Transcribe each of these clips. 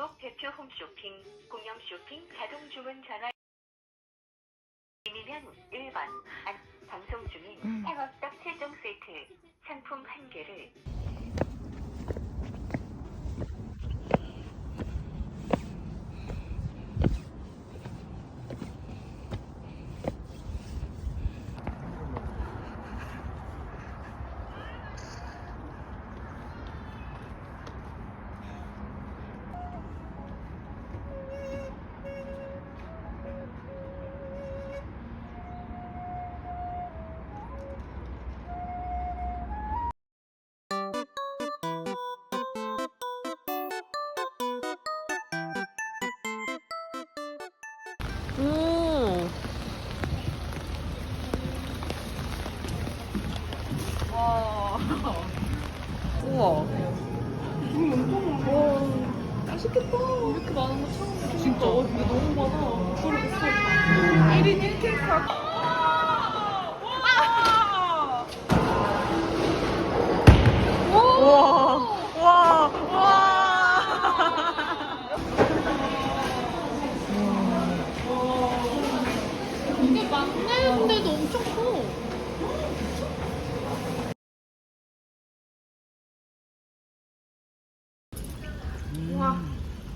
홈쇼핑, 공영 쇼핑, 자동 주문 전화 이면 1번 안, 방송 중인 음. 상업떡 7종 세트 상품 한 개를 오. 와. 우와. 와. 맛있겠다. 이렇게 많은 거 처음. 진짜. 어, 이게 너무 많아. 모르겠어. 1인 1 케이크 할 와. 와. 와. 이게 막내인데도 엄청 커. 와,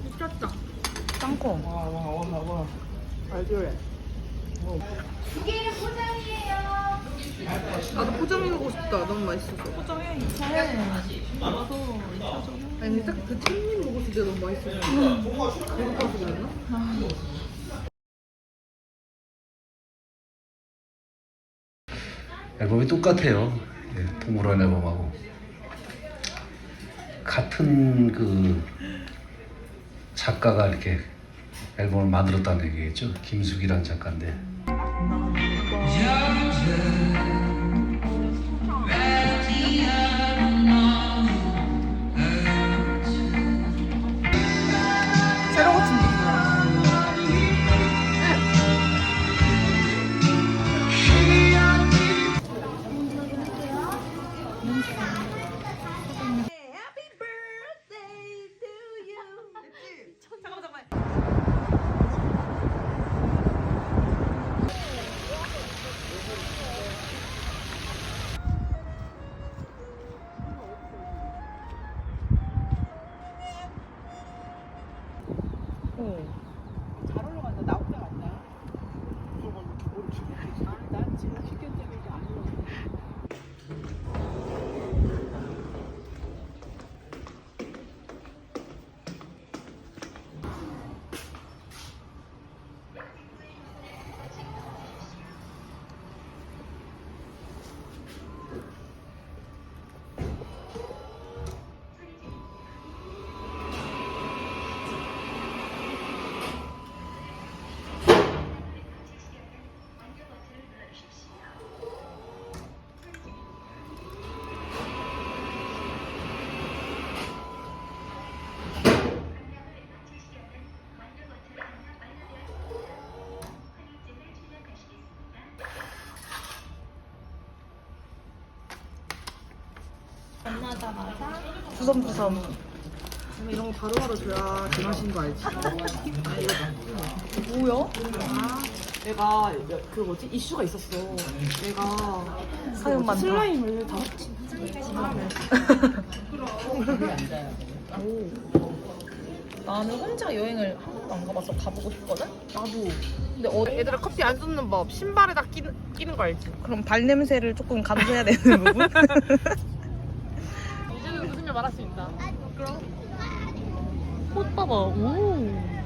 미쳤다. 땅콩. 나도 포장 해보고 싶다. 너무 맛있어서. 포장해. 이차해. 알아서 아니 근데 딱그 깻잎 먹었을 때 너무 맛있어서. 배고파서 그랬나? 앨범이 똑같아요. 예, 동물원 앨범하고 같은 그 작가가 이렇게 앨범을 만들었다는 얘기겠죠. 김숙이란 작가인데 cool. 부섬부섬. 근데 이런 거 바로바로 줘야 제맛인 거 알지? 뭐야? 내가 그 뭐지 이슈가 있었어. 내가 사연 많다. 슬라임을 다 나는 혼자 여행을 한 번도 안 가봐서 가보고 싶거든? 나도. 근데 어, 얘들아 커피 안 쏟는 법. 신발에다 끼는, 끼는 거 알지? 그럼 발냄새를 조금 감수해야 되는 부분? 말할 수 있다. 그럼. 꽃 봐봐. 오.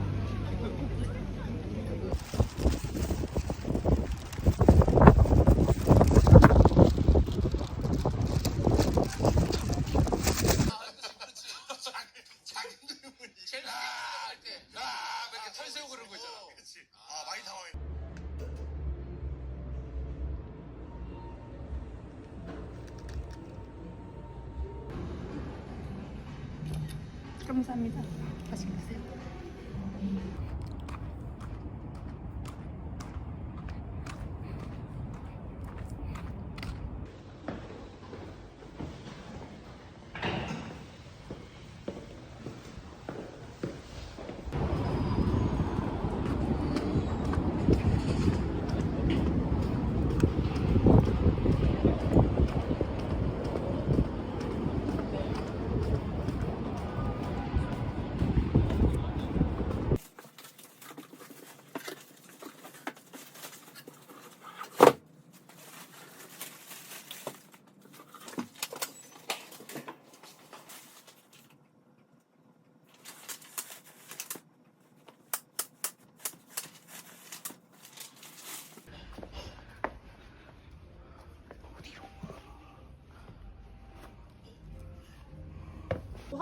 감사합니다. 맛있게 드세요.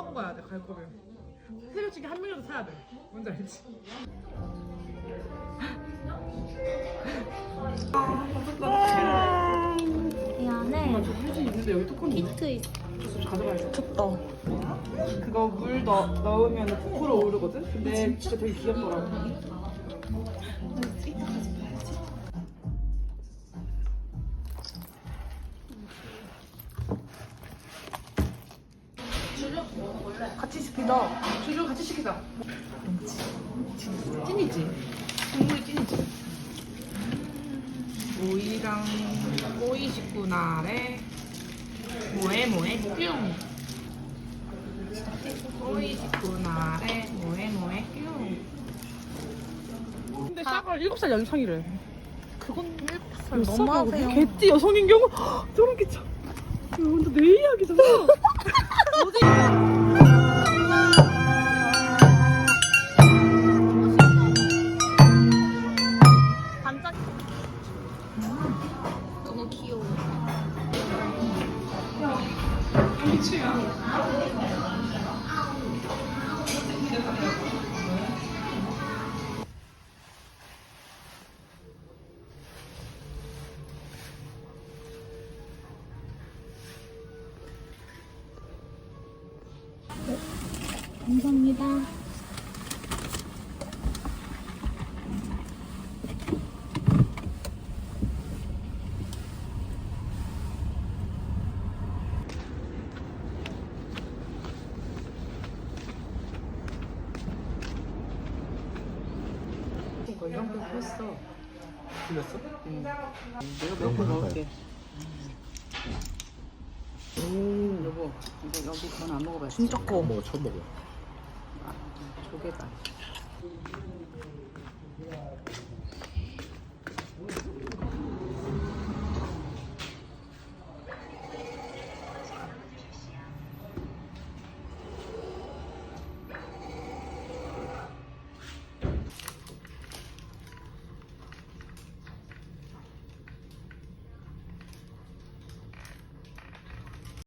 하고 가야 돼, 갈 거면. 새벽치기 한 명이라도 사야 돼. 뭔지 알지? 이 안에 저 사진 있는데 여기 뚜껑. 히트 있어. 가져가야죠. 좋다. 그거 물 넣, 넣으면 부풀어 오르거든? 근데 진짜 되게 귀엽더라고. 시키자. 주주 같이 시키자. 찐이지. 국물이 찐이지. 오이랑 오이 식구나래 뭐해 뭐해 뿅. 오이 식구나래 뭐해 뭐해 뿅. 근데 샤가 7살 연상이래. 그건 몇 너무하세요. 개띠 여성인 경우 저런 게 참. 이거 완전 내 이야기잖아. 반짝. 감사합니다. 건강도 했어. 틀렸어? 내가 몇번 먹을게. 오, 여보, 이거 여기 건안 먹어봤지? 진짜 커. 뭐 처음 먹어. 조개다.